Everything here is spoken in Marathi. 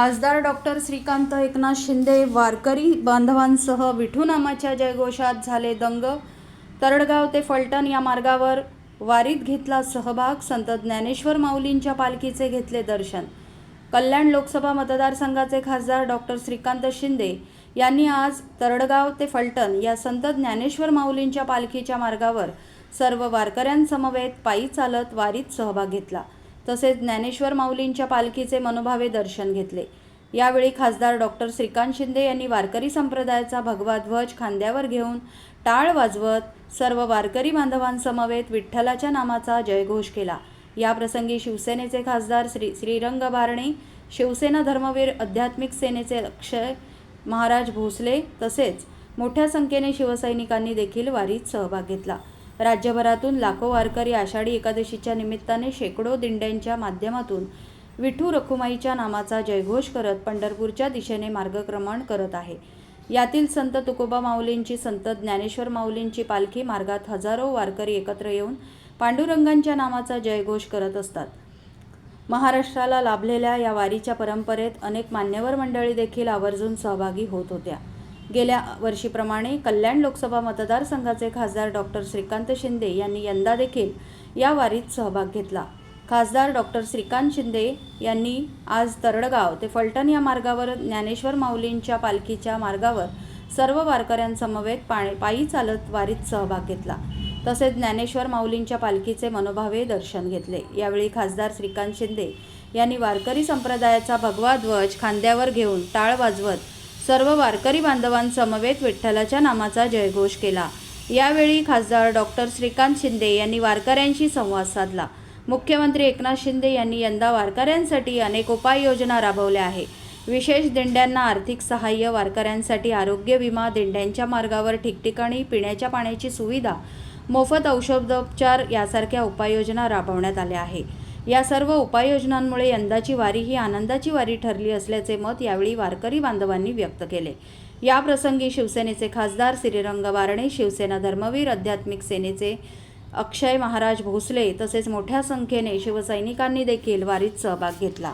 खासदार डॉक्टर श्रीकांत एकनाथ शिंदे वारकरी बांधवांसह विठूनामाच्या जयघोषात झाले दंग. तरडगाव ते फलटण या मार्गावर वारीत घेतला सहभाग संत ज्ञानेश्वर माऊलींच्या पालखीचे घेतले दर्शन. कल्याण लोकसभा मतदारसंघाचे खासदार डॉक्टर श्रीकांत शिंदे यांनी आज तरडगाव ते फलटण या संत ज्ञानेश्वर माऊलींच्या पालखीच्या मार्गावर सर्व वारकऱ्यांसमवेत पायी चालत वारीत सहभाग घेतला. तसेच ज्ञानेश्वर माऊलींच्या पालखीचे मनोभावे दर्शन घेतले. यावेळी खासदार डॉक्टर श्रीकांत शिंदे यांनी वारकरी संप्रदायाचा भगवा ध्वज खांद्यावर घेऊन टाळ वाजवत सर्व वारकरी बांधवांसमवेत विठ्ठलाच्या नामाचा जयघोष केला. याप्रसंगी शिवसेनेचे खासदार श्री श्रीरंग बारणे शिवसेना धर्मवीर आध्यात्मिक सेनेचे अक्षय महाराज भोसले तसेच मोठ्या संख्येने शिवसैनिकांनी देखील वारीत सहभाग घेतला. राज्यभरातून लाखो वारकरी आषाढी एकादशीच्या निमित्ताने शेकडो दिंड्यांच्या माध्यमातून विठू रखुमाईच्या नामाचा जयघोष करत पंढरपूरच्या दिशेने मार्गक्रमण करत आहे. यातील संत तुकोबा माऊलींची संत ज्ञानेश्वर माऊलींची पालखी मार्गात हजारो वारकरी एकत्र येऊन पांडुरंगांच्या नामाचा जयघोष करत असतात. महाराष्ट्राला लाभलेल्या या वारीच्या परंपरेत अनेक मान्यवर मंडळी देखील आवर्जून सहभागी होत होत्या. गेल्या वर्षीप्रमाणे कल्याण लोकसभा मतदारसंघाचे खासदार डॉक्टर श्रीकांत शिंदे यांनी यंदा देखील या वारीत सहभाग घेतला. खासदार डॉक्टर श्रीकांत शिंदे यांनी आज तरडगाव ते फलटण या मार्गावर ज्ञानेश्वर माऊलींच्या पालखीच्या मार्गावर सर्व वारकऱ्यांसमवेत पाणी पायी चालत वारीत सहभाग घेतला. तसेच ज्ञानेश्वर माऊलींच्या पालखीचे मनोभावे दर्शन घेतले. यावेळी खासदार श्रीकांत शिंदे यांनी वारकरी संप्रदायाचा भगवा ध्वज खांद्यावर घेऊन टाळ वाजवत सर्व वारकरी बांधवांसमवेत विठ्ठलाच्या नामाचा जयघोष केला. यावेळी खासदार डॉक्टर श्रीकांत शिंदे यांनी वारकऱ्यांशी संवाद साधला. मुख्यमंत्री एकनाथ शिंदे यांनी यंदा वारकऱ्यांसाठी अनेक उपाययोजना राबवल्या आहे. विशेष दिंड्यांना आर्थिक सहाय्य वारकऱ्यांसाठी आरोग्य विमा दिंड्यांच्या मार्गावर ठिकठिकाणी पिण्याच्या पाण्याची सुविधा मोफत औषधोपचार यासारख्या उपाययोजना राबवण्यात आल्या आहे. या सर्व उपाययोजनांमुळे यंदाची वारी ही आनंदाची वारी ठरली असल्याचे मत यावेळी वारकरी बांधवांनी व्यक्त केले. याप्रसंगी शिवसेनेचे खासदार श्रीरंग बारणे शिवसेना धर्मवीर आध्यात्मिक सेनेचे अक्षय महाराज भोसले तसेच मोठ्या संख्येने शिवसैनिकांनी देखील वारीत सहभाग घेतला.